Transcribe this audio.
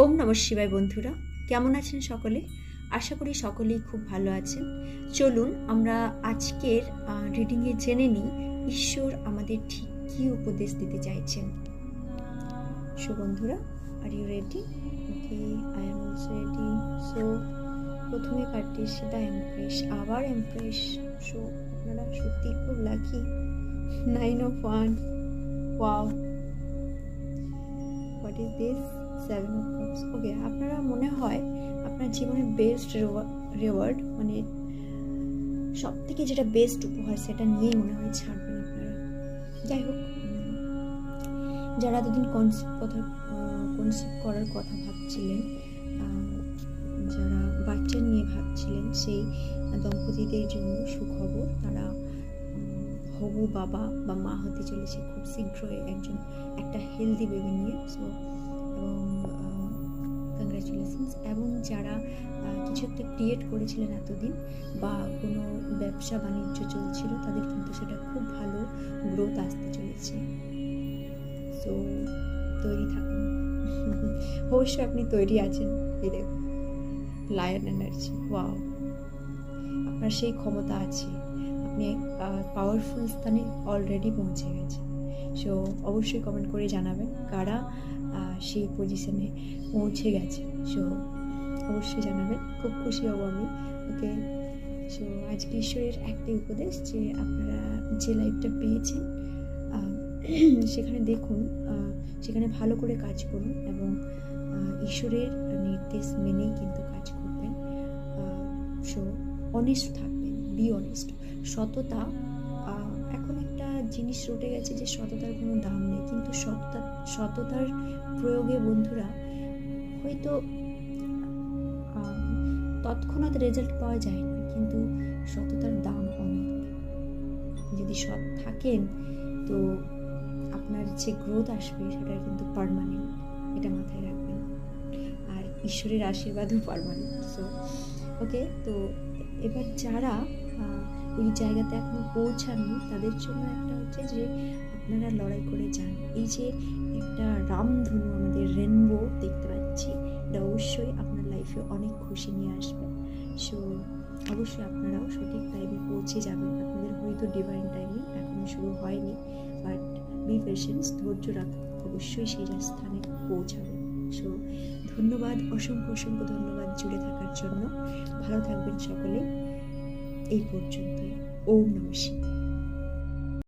ওম নম শিবায় বন্ধুরা, কেমন আছেন সকলে? আশা করি সকলেই খুব ভালো আছেন। চলুন আমরা আজকের রিডিংয়ে জেনে নিই ঈশ্বর আমাদের ঠিক কী উপদেশ দিতে চাইছেন। সো বন্ধুরা are you ready okay I am also ready so প্রথমে কার্ডটি সেটা এমপ্রেস আবার এমপ্রেস সো, আপনারা সত্যি খুব lucky nine of one wow what is this seven of cups okay আপনারা মনে হয় আপনার জীবনের বেস্ট রিওয়ার্ড মানে সব থেকে যেটা বেস্ট উপহার সেটা নিয়েই মনে হয় ছাড়বেন আপনারা। যাই হোক, যারা এতদিন কনসেপ্ট কথা কনসেপ্ট করার কথা ভাবছিলেন যারা বাচ্চা নিয়ে ভাবছিলেন সেই দম্পতিদের জন্য সুখবর, তারা হবু বাবা বা মা হতে চলেছে খুব শীঘ্রই একজন, একটা হেলদি বেবি নিয়ে। সো কংগ্রাচুলেশনস এবং যারা কিছু একটা ক্রিয়েট করেছিলেন এতদিন বা কোনো ব্যবসা বাণিজ্য চলছিল, তাদের কিন্তু সেটা খুব ভালো গ্রোথ আসতে চলেছে। সো তৈরি থাকুন। অবশ্যই আপনি তৈরি আছেন। এই দেখুন লায়ন এনার্জি ওয়াও আপনার সেই ক্ষমতা আছে। আপনি পাওয়ারফুল স্থানে অলরেডি পৌঁছে গেছেন। সো অবশ্যই কমেন্ট করে জানাবেন কারা সেই পজিশনে পৌঁছে গেছে। সো অবশ্যই জানাবেন খুব খুশি হব আমি। ওকে? সো আজকে ঈশ্বরের একটাই উপদেশ যে আপনারা যে লাইফটা পেয়েছেন সেখানে দেখুন সেখানে ভালো করে কাজ করুন এবং ঈশ্বরের নির্দেশ মেনেই কিন্তু কাজ করবেন। সো অনেস্ট থাকবেন বি অনেস্ট সততা জিনিস রটে গেছে যে সততার কোনো দাম নেই। কিন্তু সততা, সততার প্রয়োগে বন্ধুরা, হয়তো তৎক্ষণাৎ রেজাল্ট পাওয়া যায় না কিন্তু সততার দাম অনেক। যদি সৎ থাকেন, তো আপনার যে গ্রোথ আসবে, সেটা কিন্তু পারমানেন্ট এটা মাথায় রাখবেন। আর ঈশ্বরের আশীর্বাদও পারমানেন্ট সো ওকে তো এবার যারা ওই জায়গাতে এখনও পৌঁছাননি। তাদের জন্য একটা হচ্ছে যে আপনারা লড়াই করে যান। এই যে একটা রামধনু আমাদের রেনবো দেখতে পাচ্ছি, এটা অবশ্যই আপনার লাইফে অনেক খুশি নিয়ে আসবে। সো অবশ্যই আপনারাও সঠিক টাইমে পৌঁছে যাবেন। আপনাদের হয়তো ডিভাইন টাইমিং এখনও শুরু হয়নি বাট বি পেশেন্স ধৈর্য রাখুন। অবশ্যই সেই স্থানে পৌঁছাবেন। সো ধন্যবাদ, অসংখ্য অসংখ্য ধন্যবাদ জুড়ে থাকার জন্য। ভালো থাকবেন সকলে। এই পর্যন্তই। ওম নমঃ শিবায়।